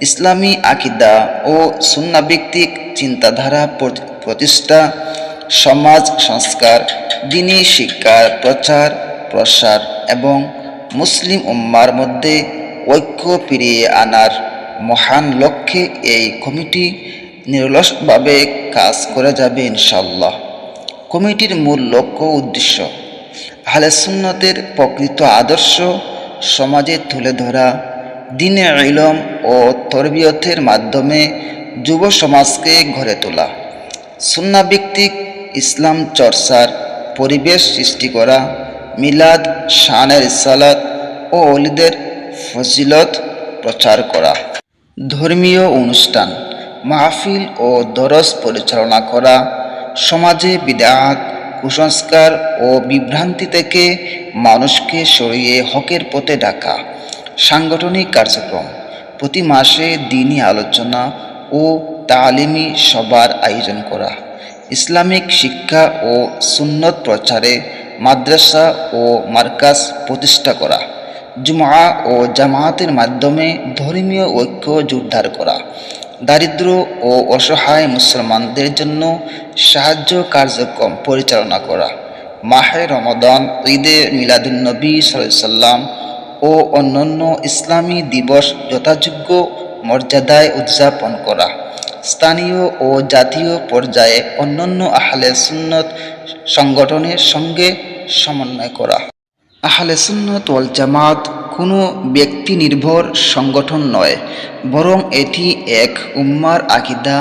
ইসলামী আকিদা ও সুন্নাভিত্তিক চিন্তাধারা প্রতি- প্রতিষ্ঠা, সমাজ সংস্কার, দিনী শিক্ষার প্রচার, প্রসার এবং মুসলিম উম্মার মধ্যে ঐক্য ফিরিয়ে আনার মহান লক্ষ্যে এই কমিটি নিরলসভাবে কাজ করে যাবে ইনশাল্লাহ কমিটির মূল লক্ষ্য উদ্দেশ্য, আহলে সুন্নতের প্রকৃত আদর্শ সমাজে তুলে ধরা দিনে ইলম ও তরবিয়তের মাধ্যমে যুব সমাজকে গড়ে তোলা। সুন্নাভিত্তিক ইসলাম চর্চার পরিবেশ সৃষ্টি করা, মিলাদ, শানের ইসালাত ও অলিদের ফজিলত প্রচার করা। ধর্মীয় অনুষ্ঠান, মাহফিল ও দরস পরিচালনা করা, সমাজে বিদাত, কুসংস্কার ও বিভ্রান্তি থেকে মানুষকে সরিয়ে হকের পথে ডাকা। সাংগঠনিক কার্যক্রম। প্রতি মাসে দিনই আলোচনা ও তালিমি সবার আয়োজন করা। ইসলামিক শিক্ষা ও সুন্নত প্রচারে মাদ্রাসা ও মার্কাজ প্রতিষ্ঠা করা। জুমা ও জামায়াতের মাধ্যমে ধর্মীয় ঐক্য জোরদার করা। দারিদ্র ও অসহায় মুসলমানদের জন্য সাহায্য কার্যক্রম পরিচালনা করা। মাহে রমদান, ঈদে মিলাদুন্নবী সাল্লাম ও অন্যান্য ইসলামী দিবস যথাযোগ্য মর্যাদায় উদযাপন করা। স্থানীয় ও জাতীয় পর্যায়ে অন্যান্য আহলে সুন্নত সংগঠনের সঙ্গে সমন্বয় করা। আহলে সুন্নত ওয়াল জামাত কোনো ব্যক্তি নির্ভর সংগঠন নয়, বরং এটি এক উম্মার আকিদা,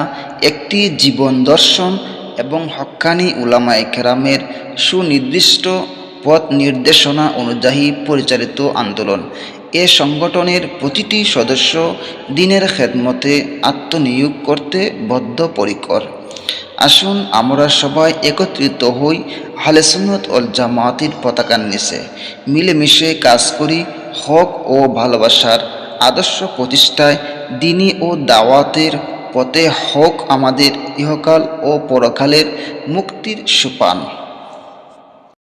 একটি জীবন দর্শন এবং হক্কানি উলামায়ে কেরামের সুনির্দিষ্ট পথ নির্দেশনা অনুযায়ী পরিচালিত আন্দোলন। এ সংগঠনের প্রতিটি সদস্য দিনের খেদমতে আত্মনিয়োগ করতে বদ্ধপরিকর। আসুন আমরা সবাই একত্রিত হই আহলে সুন্নত ওল জামাতের পতাকার নিচে। মিলেমিশে কাজ করি হক ও ভালোবাসার আদর্শ প্রতিষ্ঠায় দিনী ও দাওয়াতের পথে হোক আমাদের ইহকাল ও পরকালের মুক্তির সোপান।